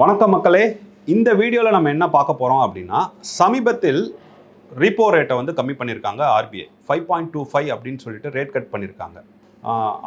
வணக்கம் மக்களே. இந்த வீடியோவில் நம்ம என்ன பார்க்க போகிறோம் அப்படின்னா சமீபத்தில் ரிப்போ ரேட்டை வந்து கம்மி பண்ணியிருக்காங்க RBI five point two five அப்படின்னு சொல்லிட்டு ரேட் கட் பண்ணியிருக்காங்க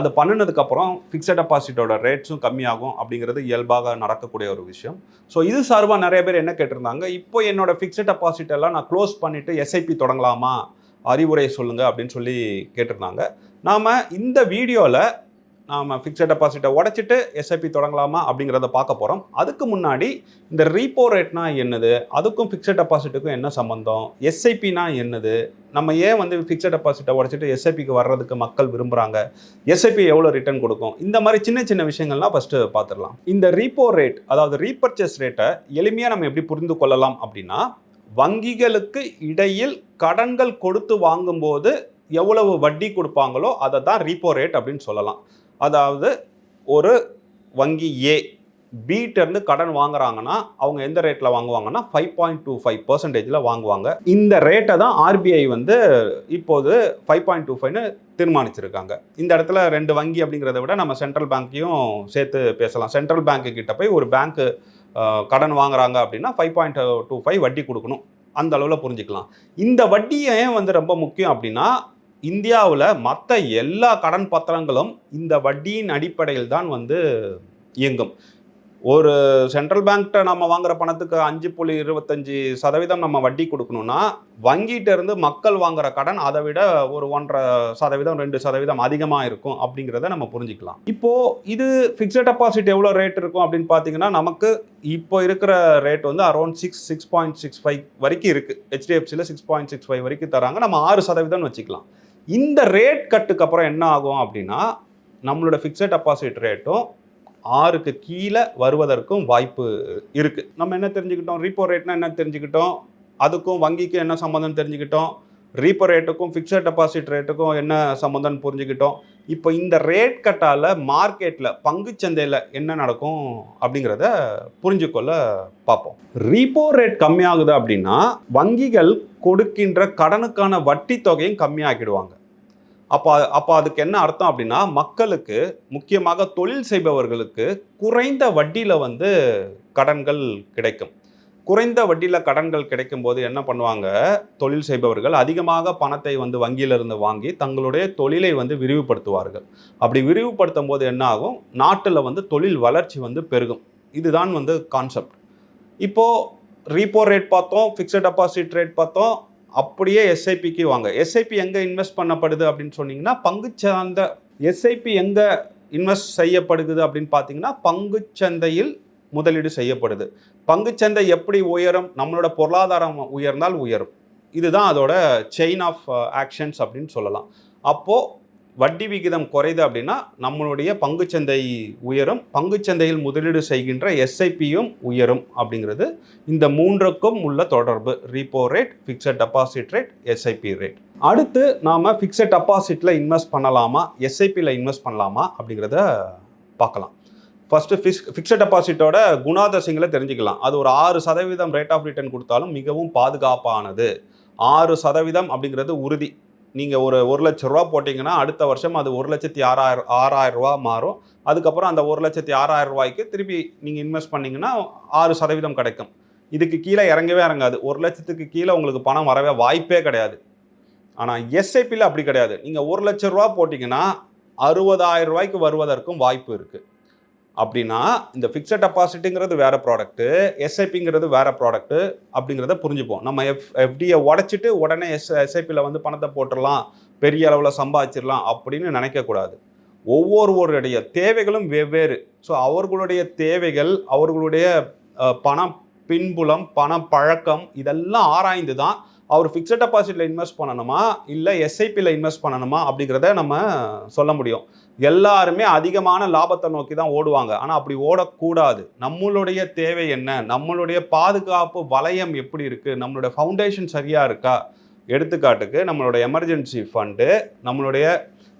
அது பண்ணினதுக்கப்புறம் ஃபிக்ஸட் டெபாசிட்டோட ரேட்ஸும் கம்மியாகும் அப்படிங்கிறது இயல்பாக நடக்கக்கூடிய ஒரு விஷயம். ஸோ இது சார்பாக நிறைய பேர் என்ன கேட்டிருந்தாங்க இப்போ என்னோடய ஃபிக்ஸட் டெபாசிட் எல்லாம் நான் க்ளோஸ் பண்ணிவிட்டு எஸ்ஐபி தொடங்கலாமா? அறிவுரை சொல்லுங்கள் அப்படின்னு சொல்லி கேட்டிருந்தாங்க. நாம் இந்த வீடியோவில் நாம் ஃபிக்ஸட் டெபாசிட்டை உடச்சிட்டு எஸ்ஐபி தொடங்கலாமா அப்படிங்கிறத பார்க்க போகிறோம் அதுக்கு முன்னாடி இந்த ரீப்போ ரேட்னா என்னது? அதுக்கும் ஃபிக்ஸட் டெபாசிட்டுக்கும் என்ன சம்மந்தம் எஸ்ஐபினா என்னது? நம்ம ஏன் வந்து ஃபிக்ஸட் டெபாசிட்டை உடச்சிட்டு எஸ்ஐபிக்கு வர்றதுக்கு மக்கள் விரும்புகிறாங்க எஸ்ஐபி எவ்வளோ ரிட்டர்ன் கொடுக்கும்? இந்த மாதிரி சின்ன சின்ன விஷயங்கள்லாம் ஃபஸ்ட்டு பார்த்துடலாம். இந்த ரீப்போ ரேட் அதாவது ரீபர்ச்சேஸ் ரேட்டை எளிமையாக நம்ம எப்படி புரிந்து கொள்ளலாம் அப்படின்னா வங்கிகளுக்கு இடையில் கடன்கள் கொடுத்து வாங்கும்போது எவ்வளவு வட்டி கொடுப்பாங்களோ அதை தான் ரீப்போ ரேட் அப்படின்னு சொல்லலாம். அதாவது ஒரு வங்கி ஏ பீட்டேருந்து கடன் வாங்குறாங்கன்னா அவங்க எந்த ரேட்டில் வாங்குவாங்கன்னா ஃபைவ் பாயிண்ட் டூ ஃபைவ் பர்சன்டேஜில் வாங்குவாங்க. இந்த ரேட்டை தான் ஆர்பிஐ வந்து இப்போது ஃபைவ் பாயிண்ட் டூ ஃபைவ்னு தீர்மானிச்சிருக்காங்க. இந்த இடத்துல ரெண்டு வங்கி அப்படிங்கிறத விட நம்ம சென்ட்ரல் பேங்க்கையும் சேர்த்து பேசலாம். சென்ட்ரல் பேங்க்கு கிட்ட போய் ஒரு பேங்க்கு கடன் வாங்குறாங்க அப்படின்னா ஃபைவ் பாயிண்ட் டூ ஃபைவ் வட்டி கொடுக்கணும். அந்த அளவில் புரிஞ்சுக்கலாம். இந்த வட்டி ஏன் வந்து ரொம்ப முக்கியம் அப்படின்னா இந்தியாவில் மற்ற எல்லா கடன் பத்திரங்களும் இந்த வட்டியின் அடிப்படையில் தான் வந்து இயங்கும். ஒரு சென்ட்ரல் பேங்க்கிட்ட நம்ம வாங்குற பணத்துக்கு அஞ்சு புள்ளி இருபத்தஞ்சி சதவீதம் நம்ம வட்டி கொடுக்கணும்னா வங்கிகிட்டேருந்து மக்கள் வாங்குற கடன் அதை விட ஒரு ஒன்றரை சதவீதம் ரெண்டு சதவீதம் அதிகமாக இருக்கும் அப்படிங்கிறத நம்ம புரிஞ்சுக்கலாம். இப்போது இது ஃபிக்ஸட் டெபாசிட் எவ்வளோ ரேட் இருக்கும் அப்படின்னு பார்த்தீங்கன்னா நமக்கு இப்போ இருக்கிற ரேட் வந்து around six six point six five வரைக்கும் இருக்குது ஹெச்டிஎஃப்சியில் சிக்ஸ் பாயிண்ட் சிக்ஸ் ஃபைவ் வரைக்கும் தராங்க. நம்ம ஆறு சதவீதம்னு வச்சுக்கலாம். இந்த ரேட் கட்டுக்கு அப்புறம் என்ன ஆகும் அப்படின்னா நம்மளோட ஃபிக்ஸட் டெபாசிட் ரேட்டும் ஆறுக்கு கீழே வருவதற்கும் வாய்ப்பு இருக்குது நம்ம என்ன தெரிஞ்சுக்கிட்டோம்? ரீப்போ ரேட்னா என்ன தெரிஞ்சுக்கிட்டோம்? அதுக்கும் வங்கிக்கும் என்ன சம்மந்தம் தெரிஞ்சுக்கிட்டோம்? ரீப்போ ரேட்டுக்கும் ஃபிக்ஸட் டெபாசிட் ரேட்டுக்கும் என்ன சம்மந்தம்னு புரிஞ்சுக்கிட்டோம்? இப்போ இந்த ரேட் கட்டால் மார்க்கெட்டில் பங்குச்சந்தையில் என்ன நடக்கும் அப்படிங்கிறத புரிஞ்சுக்கொள்ள பார்ப்போம். ரீப்போ ரேட் கம்மியாகுது அப்படின்னா வங்கிகள் கொடுக்கின்ற கடனுக்கான வட்டி தொகையும் கம்மியாக்கிடுவாங்க. அப்போ அப்போ அதுக்கு என்ன அர்த்தம் அப்படின்னா மக்களுக்கு முக்கியமாக தொழில் செய்பவர்களுக்கு குறைந்த வட்டியில் வந்து கடன்கள் கிடைக்கும். குறைந்த வட்டியில் கடன்கள் கிடைக்கும் போது என்ன பண்ணுவாங்க? தொழில் செய்பவர்கள் அதிகமாக பணத்தை வந்து வங்கியிலிருந்து வாங்கி தங்களுடைய தொழிலை வந்து விரிவுபடுத்துவார்கள். அப்படி விரிவுபடுத்தும் போது என்ன ஆகும்? நாட்டில் வந்து தொழில் வளர்ச்சி வந்து பெருகும். இதுதான் வந்து கான்செப்ட் இப்போது ரீப்போ ரேட் பார்த்தோம் ஃபிக்ஸட் டெபாசிட் ரேட் பார்த்தோம் அப்படியே எஸ்ஐபிக்கு வாங்க. எஸ்ஐபி எங்கே இன்வெஸ்ட் பண்ணப்படுது அப்படின்னு சொன்னீங்கன்னா பங்கு சார்ந்த எஸ்ஐபி எங்கே இன்வெஸ்ட் செய்யப்படுகிறது அப்படின்னு பார்த்தீங்கன்னா பங்குச்சந்தையில் முதலீடு செய்யப்படுது. பங்குச்சந்தை எப்படி உயரும்? நம்மளோட பொருளாதாரம் உயர்ந்தால் உயரும். இதுதான் அதோட செயின் ஆஃப் ஆக்ஷன்ஸ் அப்படின்னு சொல்லலாம். அப்போது வட்டி விகிதம் குறையுது அப்படின்னா நம்மளுடைய பங்குச்சந்தை உயரும் பங்குச்சந்தையில் முதலீடு செய்கின்ற எஸ்ஐபியும் உயரும் அப்படிங்கிறது இந்த மூன்றுக்கும் உள்ள தொடர்பு. Repo rate fixed deposit rate SIP rate அடுத்து நாம் ஃபிக்ஸட் டெபாசிட்டில் இன்வெஸ்ட் பண்ணலாமா எஸ்ஐபியில் இன்வெஸ்ட் பண்ணலாமா அப்படிங்கிறத பார்க்கலாம். ஃபஸ்ட்டு ஃபிக்ஸ் ஃபிக்ஸட் டெபாசிட்டோட குணாதசங்களை தெரிஞ்சுக்கலாம். அது ஒரு ஆறு சதவீதம் ரேட் ஆஃப் ரிட்டர்ன் கொடுத்தாலும் மிகவும் பாதுகாப்பானது. ஆறு சதவீதம் அப்படிங்கிறது உறுதி. நீங்கள் ஒரு ஒரு லட்ச ரூபா போட்டிங்கன்னா அடுத்த வருஷம் அது ஒரு லட்சத்தி ஆறாயிரம் ஆறாயிரம் ரூபா மாறும். அதுக்கப்புறம் அந்த ஒரு லட்சத்தி ஆறாயிரம் ரூபாய்க்கு திருப்பி நீங்கள் இன்வெஸ்ட் பண்ணிங்கன்னா ஆறு சதவீதம் கிடைக்கும். இதுக்கு கீழே இறங்கவே இறங்காது. ஒரு லட்சத்துக்கு கீழே உங்களுக்கு பணம் வரவே வாய்ப்பே கிடையாது. ஆனால் எஸ்ஐபியில் அப்படி கிடையாது. நீங்கள் ஒரு லட்ச ரூபா போட்டிங்கன்னா அறுபதாயிரம் ரூபாய்க்கு வருவதற்கும் வாய்ப்பு இருக்குது அப்படின்னா இந்த ஃபிக்ஸட் டெபாசிட்டுங்கிறது வேறு ப்ராடக்ட்டு எஸ்ஐபிங்கிறது வேறு ப்ராடக்ட்டு அப்படிங்கிறத புரிஞ்சுப்போம். நம்ம எஃப் எஃப்டியை உடச்சிட்டு உடனே எஸ் எஸ்ஐபியில் வந்து பணத்தை போட்டுடலாம் பெரிய அளவில் சம்பாதிச்சிடலாம் அப்படின்னு நினைக்கக்கூடாது ஒவ்வொருவருடைய தேவைகளும் வெவ்வேறு. ஸோ அவர்களுடைய தேவைகள் அவர்களுடைய பண பணம் பின்புலம் பண பழக்கம் இதெல்லாம் ஆராய்ந்து தான் அவர் ஃபிக்ஸட் டெபாசிட்டில் இன்வெஸ்ட் பண்ணணுமா? இல்லை எஸ்ஐபியில் இன்வெஸ்ட் பண்ணணுமா? அப்படிங்கிறத நம்ம சொல்ல முடியும். எல்லாருமே அதிகமான லாபத்தை நோக்கி தான் ஓடுவாங்க. ஆனால் அப்படி ஓடக்கூடாது. நம்மளுடைய தேவை என்ன? நம்மளுடைய பாதுகாப்பு வளையம் எப்படி இருக்குது நம்மளுடைய ஃபவுண்டேஷன் சரியாக இருக்கா? எடுத்துக்காட்டுக்கு நம்மளோட எமர்ஜென்சி ஃபண்டு நம்மளுடைய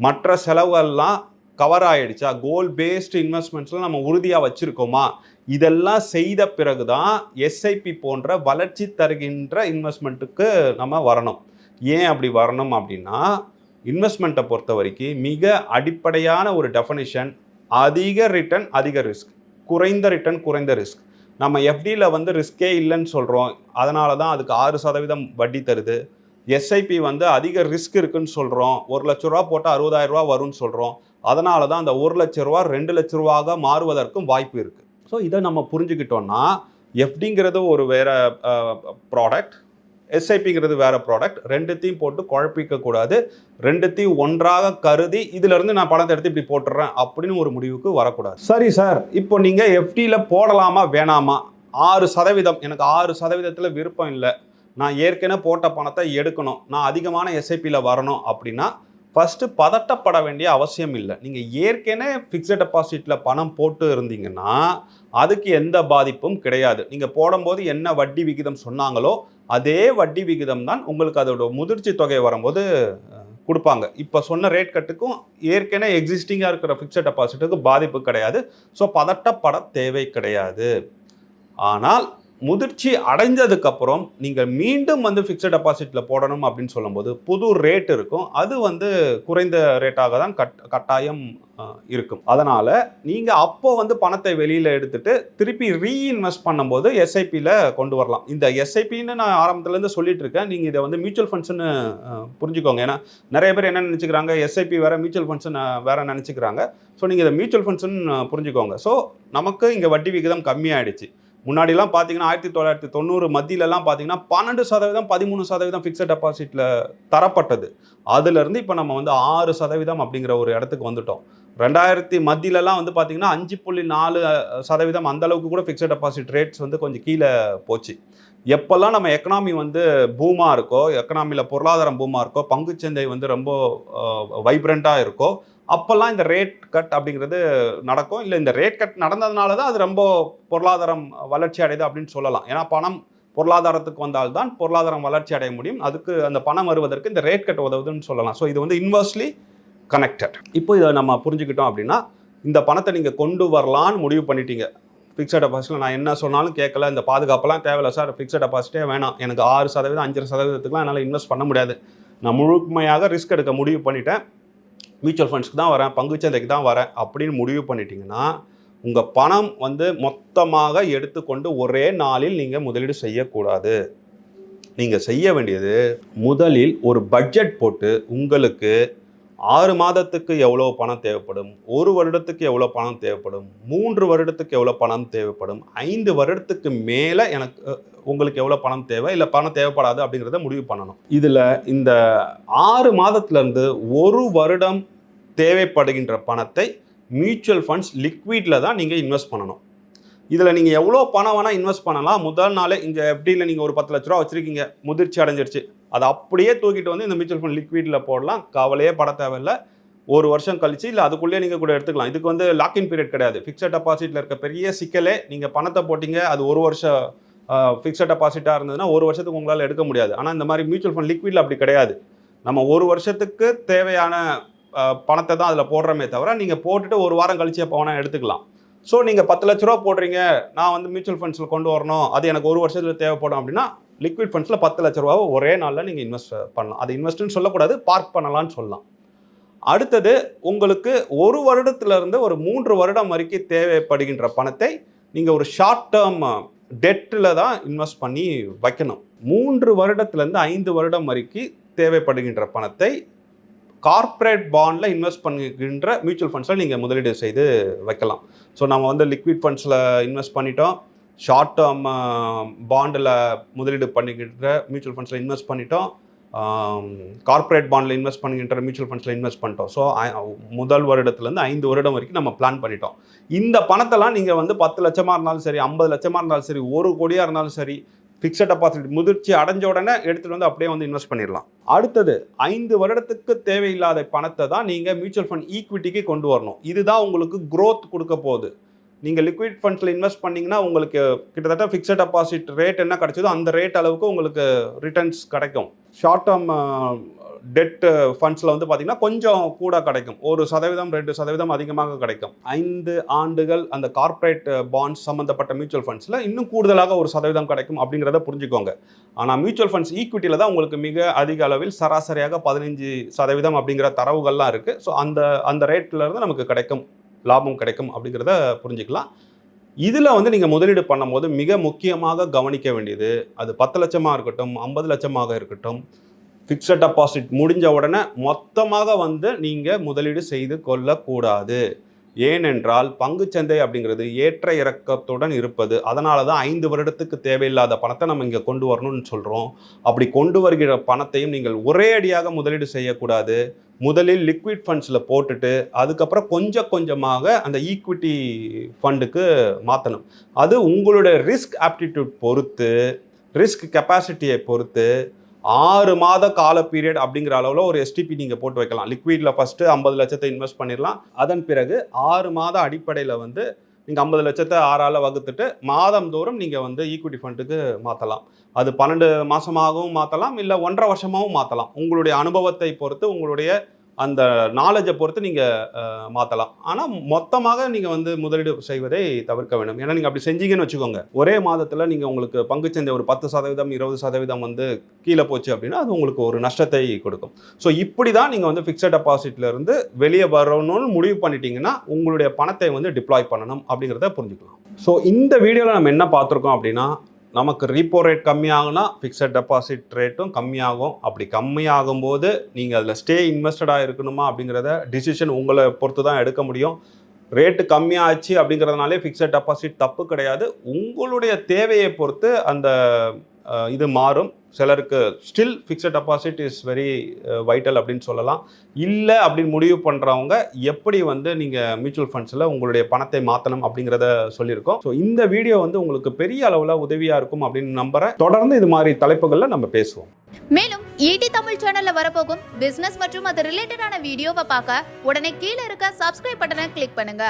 மற்ற செலவுகள்லாம் கவர் ஆகிடுச்சா கோல் பேஸ்டு இன்வெஸ்ட்மெண்ட்ஸ்லாம் நம்ம உறுதியாக வச்சுருக்கோமா? இதெல்லாம் செய்த பிறகு தான் எஸ்ஐபி போன்ற வளர்ச்சி தருகின்ற இன்வெஸ்ட்மெண்ட்டுக்கு நம்ம வரணும். ஏன் அப்படி வரணும் அப்படின்னா இன்வெஸ்ட்மெண்ட்டை பொறுத்த வரைக்கும் மிக அடிப்படையான ஒரு டெஃபனிஷன் அதிக ரிட்டர்ன் அதிக ரிஸ்க் குறைந்த ரிட்டர்ன் குறைந்த ரிஸ்க் நம்ம எஃப்டியில் வந்து ரிஸ்கே இல்லைன்னு சொல்கிறோம் அதனால தான் அதுக்கு ஆறு சதவீதம் வட்டி தருது. எஸ்ஐபி வந்து அதிக ரிஸ்க் இருக்குன்னு சொல்கிறோம் ஒரு லட்ச ரூபா போட்டால் அறுபதாயிரம் ரூபா வரும்னு சொல்கிறோம் அதனால தான் அந்த ஒரு லட்ச ரூபா ரெண்டு லட்ச ரூபாக மாறுவதற்கும் வாய்ப்பு இருக்குது ஸோ இதை நம்ம புரிஞ்சுக்கிட்டோம்னா எஃப்டிங்கிறது ஒரு வேற ப்ராடக்ட் எஸ்ஐபிங்கிறது வேற ப்ராடக்ட் ரெண்டுத்தையும் போட்டு குழப்பிக்க கூடாது ரெண்டுத்தையும் ஒன்றாக கருதி இதுல இருந்து நான் பணத்தை எடுத்து இப்படி போட்டுறேன் அப்படின்னு ஒரு முடிவுக்கு வரக்கூடாது. சரி சார். இப்போ நீங்க எஃப்டியில் போடலாமா வேணாமா? ஆறு சதவீதம். எனக்கு ஆறு சதவீதத்தில் விருப்பம் இல்லை. நான் ஏற்கனவே போட்ட பணத்தை எடுக்கணும். நான் அதிகமான எஸ்ஐபியில் வரணும் அப்படின்னா ஃபஸ்ட்டு பதட்டப்பட வேண்டிய அவசியம் இல்லை. நீங்கள் ஏற்கனவே ஃபிக்ஸட் டெபாசிட்டில் பணம் போட்டு இருந்தீங்கன்னா அதுக்கு எந்த பாதிப்பும் கிடையாது. நீங்கள் போடும்போது என்ன வட்டி விகிதம் சொன்னாங்களோ அதே வட்டி விகிதம் தான் உங்களுக்கு அதோட முதிர்ச்சி தொகை வரும்போது கொடுப்பாங்க. இப்போ சொன்ன ரேட் கட்டுக்கும் ஏற்கனவே எக்ஸிஸ்டிங்காக இருக்கிற ஃபிக்ஸட் டெபாசிட்டுக்கு பாதிப்பு கிடையாது. ஸோ பதட்டப்பட தேவை கிடையாது. ஆனால் முதிர்ச்சி அடைஞ்சதுக்கப்புறம் நீங்கள் மீண்டும் வந்து ஃபிக்ஸட் டெபாசிட்டில் போடணும் அப்படின்னு சொல்லும்போது புது ரேட் இருக்கும். அது வந்து குறைந்த ரேட்டாக தான் கட் கட்டாயம் இருக்கும். அதனால் நீங்கள் அப்போ வந்து பணத்தை வெளியில் எடுத்துட்டு திருப்பி ரீஇன்வெஸ்ட் பண்ணும்போது எஸ்ஐபியில் கொண்டு வரலாம். இந்த எஸ்ஐபின்னு நான் ஆரம்பத்துலேருந்து சொல்லிட்டு இருக்கேன் நீங்கள் இதை வந்து மியூச்சுவல் ஃபண்ட்ஸ்னு புரிஞ்சுக்கோங்க. ஏன்னா நிறைய பேர் என்ன நினச்சிக்கிறாங்க? எஸ்ஐபி வேறு மியூச்சுவல் ஃபண்ட்ஸ்னு வேறு நினச்சிக்கிறாங்க. ஸோ நீங்கள் இதை மியூச்சுவல் ஃபண்ட்ஸ்னு புரிஞ்சுக்கோங்க. ஸோ நமக்கு இங்கே வட்டி விகிதம் கம்மியாயிடுச்சு. முன்னாடிலாம் பார்த்தீங்கன்னா ஆயிரத்தி தொள்ளாயிரத்தி தொண்ணூறு மத்தியிலலாம் பார்த்தீங்கன்னா பன்னெண்டு சதவீதம் பதிமூணு சதவீதம் ஃபிக்ஸட் டெபாசிட்டில் தரப்பட்டது. அதுலேருந்து இப்போ நம்ம வந்து ஆறு சதவீதம் அப்படிங்கிற ஒரு இடத்துக்கு வந்துட்டோம். ரெண்டாயிரத்தி மத்தியிலலாம் வந்து பார்த்தீங்கன்னா அஞ்சு புள்ளி நாலு சதவீதம் அந்தளவுக்கு கூட ஃபிக்ஸட் டெபாசிட் ரேட்ஸ் வந்து கொஞ்சம் கீழே போச்சு. எப்போல்லாம் நம்ம எக்கனாமி வந்து பூமாக இருக்கோ எக்கனாமியில் பொருளாதாரம் பூமாக இருக்கோ பங்குச்சந்தை வந்து ரொம்ப வைப்ரண்ட்டாக இருக்கோ அப்போல்லாம் இந்த ரேட் கட் அப்படிங்கிறது நடக்கும். இல்லை இந்த ரேட் கட் நடந்ததுனால தான் அது ரொம்ப பொருளாதாரம் வளர்ச்சி அடையுது அப்படின்னு சொல்லலாம். ஏன்னா பணம் பொருளாதாரத்துக்கு வந்தால்தான் பொருளாதாரம் வளர்ச்சி அடைய முடியும். அதுக்கு அந்த பணம் வருவதற்கு இந்த ரேட் கட் உதவுதுன்னு சொல்லலாம். ஸோ இது வந்து இன்வெர்ஸ்லி கனெக்டட் இப்போ இதை நம்ம புரிஞ்சுக்கிட்டோம் அப்படின்னா இந்த பணத்தை நீங்கள் கொண்டு வரலான்னு முடிவு பண்ணிட்டீங்க. ஃபிக்ஸட் டெபாசிட்டில் நான் என்ன சொன்னாலும் கேட்கல. இந்த பாதுகாப்பெல்லாம் தேவையில்ல சார். ஃபிக்ஸட் டெபாசிட்டே வேணாம். எனக்கு ஆறு சதவீதம் அஞ்சரை சதவீதத்துக்குலாம் என்னால் இன்வெஸ்ட் பண்ண முடியாது. நான் முழுமையாக ரிஸ்க் எடுக்க முடிவு பண்ணிட்டேன். மியூச்சுவல் ஃபண்ட்ஸ்க்கு தான் வரேன் பங்குச்சந்தைக்கு தான் வரேன் அப்படின்னு முடிவு பண்ணிட்டீங்கன்னா உங்கள் பணம் வந்து மொத்தமாக எடுத்துக்கொண்டு ஒரே நாளில் நீங்கள் முதலீடு செய்யக்கூடாது. நீங்கள் செய்ய வேண்டியது முதலில் ஒரு பட்ஜெட் போட்டு உங்களுக்கு ஆறு மாதத்துக்கு எவ்வளோ பணம் தேவைப்படும்? ஒரு வருடத்துக்கு எவ்வளோ பணம் தேவைப்படும்? மூன்று வருடத்துக்கு எவ்வளோ பணம் தேவைப்படும்? ஐந்து வருடத்துக்கு மேலே எனக்கு உங்களுக்கு எவ்வளோ பணம் தேவை? இல்லை பணம் தேவைப்படாது அப்படிங்கிறத முடிவு பண்ணணும். இதில் இந்த ஆறு மாதத்துலேருந்து ஒரு வருடம் தேவைப்படுகின்ற பணத்தை மியூச்சுவல் ஃபண்ட்ஸ் லிக்விடில் தான் நீங்கள் இன்வெஸ்ட் பண்ணணும். இதில் நீங்கள் எவ்வளோ பணம் வேணால் இன்வெஸ்ட் பண்ணலாம். முதல் நாளே இங்கே எப்படியில் நீங்கள் ஒரு பத்து லட்ச ரூபா வச்சுருக்கீங்க. முதிர்ச்சி அடைஞ்சிருச்சு. அதை அப்படியே தூக்கிட்டு வந்து இந்த மியூச்சுவல் ஃபண்ட் லிக்விடில் போடலாம். கவலையே பட தேவையில்லை. ஒரு வருஷம் கழிச்சு இல்லை அதுக்குள்ளேயே நீங்கள் கூட எடுத்துக்கலாம். இதுக்கு வந்து லாக்இன் பீரியட் கிடையாது. ஃபிக்ஸட் டெபாசிட்டில் இருக்க பெரிய சிக்கலே நீங்கள் பணத்தை போட்டிங்க அது ஒரு வருஷம் ஃபிக்ஸட் டெபாசிட்டாக இருந்ததுன்னா ஒரு வருஷத்துக்கு உங்களால் எடுக்க முடியாது. ஆனால் இந்த மாதிரி மியூச்சுவல் ஃபண்ட் லிக்விடில் அப்படி கிடையாது. நம்ம ஒரு வருஷத்துக்கு தேவையான பணத்தை தான் அதில் போடுறோமே தவிர நீங்கள் போட்டுட்டு ஒரு வாரம் கழிச்சு எப்போ வேணால் எடுத்துக்கலாம். ஸோ நீங்கள் பத்து லட்ச ரூபா போடுறீங்க நான் வந்து மியூச்சுவல் ஃபண்ட்ஸில் கொண்டு வரணும் அது எனக்கு ஒரு வருஷத்தில் தேவைப்படும் அப்படின்னா லிக்விட் ஃபண்ட்ஸில் பத்து லட்ச ரூபாவை ஒரே நாளில் நீங்கள் இன்வெஸ்ட் பண்ணலாம். அது இன்வெஸ்ட்னு சொல்லக்கூடாது பார்க் பண்ணலான்னு சொல்லலாம். அடுத்தது உங்களுக்கு ஒரு வருடத்திலிருந்து ஒரு மூன்று வருடம் வரைக்கும் தேவைப்படுகின்ற பணத்தை நீங்கள் ஒரு ஷார்ட் டேர்ம் டெட்டில் தான் இன்வெஸ்ட் பண்ணி வைக்கணும். மூன்று வருடத்துலேருந்து ஐந்து வருடம் வரைக்கும் தேவைப்படுகின்ற பணத்தை கார்ப்பரேட் பாண்டில் இன்வெஸ்ட் பண்ணுகின்ற மியூச்சுவல் ஃபண்ட்ஸில் நீங்கள் முதலீடு செய்து வைக்கலாம். ஸோ நம்ம வந்து லிக்விட் ஃபண்ட்ஸில் இன்வெஸ்ட் பண்ணிட்டோம். ஷார்ட் டேர்ம் பாண்டில் முதலீடு பண்ணிக்கிட்டு மியூச்சுவல் ஃபண்ட்ஸில் இன்வெஸ்ட் பண்ணிட்டோம். கார்ப்பரேட் பாண்டில் இன்வெஸ்ட் பண்ணுகின்ற மியூச்சுவல் ஃபண்ட்ஸில் இன்வெஸ்ட் பண்ணிட்டோம். ஸோ முதல் வருடத்துலேருந்து ஐந்து வருடம் வரைக்கும் நம்ம பிளான் பண்ணிட்டோம். இந்த பணத்தெல்லாம் நீங்கள் வந்து பத்து லட்சமாக இருந்தாலும் சரி ஐம்பது லட்சமாக இருந்தாலும் சரி ஒரு கோடியாக இருந்தாலும் சரி ஃபிக்ஸட் டெபாசிட் முதிர்ச்சி அடைஞ்ச உடனே எடுத்துகிட்டு வந்து அப்படியே வந்து இன்வெஸ்ட் பண்ணிடலாம். அடுத்தது ஐந்து வருடத்துக்கு தேவையில்லாத பணத்தை தான் நீங்கள் மியூச்சுவல் ஃபண்ட் ஈக்விட்டிக்கு கொண்டு வரணும். இதுதான் உங்களுக்கு க்ரோத் கொடுக்க போகுது. நீங்கள் லிக்விட் ஃபண்ட்ஸில் இன்வெஸ்ட் பண்ணிங்கன்னா உங்களுக்கு கிட்டத்தட்ட ஃபிக்ஸட் டெபாசிட் ரேட் என்ன கிடைச்சதோ அந்த ரேட் அளவுக்கு உங்களுக்கு ரிட்டர்ன்ஸ் கிடைக்கும். ஷார்ட் டேர்ம் டெட் ஃபண்ட்ஸில் வந்து பார்த்திங்கன்னா கொஞ்சம் கூட கிடைக்கும். ஒரு சதவீதம் ரெண்டு சதவீதம் அதிகமாக கிடைக்கும். ஐந்து ஆண்டுகள் அந்த கார்ப்பரேட் பாண்ட்ஸ் சம்மந்தப்பட்ட மியூச்சுவல் ஃபண்ட்ஸில் இன்னும் கூடுதலாக ஒரு சதவீதம் கிடைக்கும் அப்படிங்கிறத புரிஞ்சுக்கோங்க. ஆனால் மியூச்சுவல் ஃபண்ட்ஸ் ஈக்விட்டியில் தான் உங்களுக்கு மிக அதிக அளவில் சராசரியாக பதினஞ்சு சதவீதம் அப்படிங்கிற தரவுகள்லாம் இருக்குது ஸோ அந்த அந்த ரேட்டில் இருந்து நமக்கு கிடைக்கும். லாபம் கிடைக்கும் அப்படிங்கிறத புரிஞ்சுக்கலாம். இதில் வந்து நீங்கள் முதலீடு பண்ணும்போது மிக முக்கியமாக கவனிக்க வேண்டியது அது பத்து லட்சமாக இருக்கட்டும் ஐம்பது லட்சமாக இருக்கட்டும் ஃபிக்ஸட் டெபாசிட் முடிஞ்ச உடனே மொத்தமாக வந்து நீங்கள் முதலீடு செய்து கொள்ளக்கூடாது. ஏனென்றால் பங்குச்சந்தை அப்படிங்கிறது ஏற்ற இறக்கத்துடன் இருப்பது. அதனால தான் ஐந்து வருடத்துக்கு தேவையில்லாத பணத்தை நம்ம இங்கே கொண்டு வரணும்னு சொல்கிறோம் அப்படி கொண்டு வருகிற பணத்தையும் நீங்கள் ஒரே அடியாக முதலீடு செய்யக்கூடாது. முதலில் லிக்விட் ஃபண்ட்ஸில் போட்டுட்டு அதுக்கப்புறம் கொஞ்சம் கொஞ்சமாக அந்த ஈக்விட்டி ஃபண்டுக்கு மாற்றணும் அது உங்களுடைய ரிஸ்க் ஆப்டிடியூட் பொறுத்து ரிஸ்க் கெப்பாசிட்டியை பொறுத்து ஆறு மாத கால பீரியட் அப்படிங்கிற அளவில் ஒரு எஸ்டிபி நீங்கள் போட்டு வைக்கலாம். லிக்விடில் ஃபஸ்ட்டு ஐம்பது லட்சத்தை இன்வெஸ்ட் பண்ணிடலாம் அதன் பிறகு ஆறு மாத அடிப்படையில் வந்து நீங்கள் ஐம்பது லட்சத்தை ஆறால் வகுத்துட்டு மாதந்தோறும் நீங்கள் வந்து ஈக்விட்டி ஃபண்டுக்கு மாற்றலாம் அது பன்னெண்டு மாதமாகவும் மாற்றலாம் இல்லை ஒன்றரை வருஷமாகவும் மாற்றலாம் உங்களுடைய அனுபவத்தை பொறுத்து உங்களுடைய அந்த நாலேஜை பொறுத்து நீங்கள் மாற்றலாம் ஆனால் மொத்தமாக நீங்கள் வந்து முதலீடு செய்வதை தவிர்க்க வேண்டும். ஏன்னா நீங்கள் அப்படி செஞ்சீங்கன்னு வச்சுக்கோங்க. ஒரே மாதத்தில் நீங்கள் உங்களுக்கு பங்குச்சந்தை ஒரு பத்து சதவீதம் இருபது சதவீதம் வந்து கீழே போச்சு அப்படின்னா அது உங்களுக்கு ஒரு நஷ்டத்தை கொடுக்கும். ஸோ இப்படி தான் நீங்கள் வந்து ஃபிக்ஸட் டெபாசிட்லேருந்து வெளியே வரணும்னு முடிவு பண்ணிட்டீங்கன்னா உங்களுடைய பணத்தை வந்து டிப்ளாய் பண்ணணும் அப்படிங்கிறத புரிஞ்சுக்கலாம். ஸோ இந்த வீடியோவில் நம்ம என்ன பார்த்துருக்கோம் அப்படின்னா நமக்கு ரீப்போ ரேட் கம்மியாகுனா ஃபிக்ஸட் டெபாசிட் ரேட்டும் கம்மியாகும். அப்படி கம்மியாகும் போது நீங்கள் அதில் ஸ்டே இன்வெஸ்டடாக இருக்கணுமா அப்படிங்கிறத டிசிஷன் உங்களை பொறுத்து தான் எடுக்க முடியும். ரேட்டு கம்மியாச்சு அப்படிங்கிறதுனாலே ஃபிக்ஸட் டெபாசிட் தப்பு கிடையாது. உங்களுடைய தேவையை பொறுத்து அந்த இது மாறும். சிலருக்கு still fixed deposit is very vital அப்படின்னு சொல்லலாம். இல்லை அப்படின்னு முடிவு பண்ணுறவங்க எப்படி வந்து நீங்கள் மியூச்சுவல் ஃபண்ட்ஸில் உங்களுடைய பணத்தை மாற்றணும் அப்படிங்கிறத சொல்லியிருக்கோம். ஸோ இந்த வீடியோ வந்து உங்களுக்கு பெரிய அளவில் உதவியாக இருக்கும் அப்படின்னு நம்புகிறேன் தொடர்ந்து இது மாதிரி தலைப்புகளில் நம்ம பேசுவோம். மேலும் ஈடி தமிழ் சேனல்ல வரப்போகும் பிசினஸ் மற்றும் அது ரிலேட்டடான வீடியோவை பார்க்க உடனே கீழே இருக்க சப்ஸ்கிரைப் பட்டனை கிளிக் பண்ணுங்க.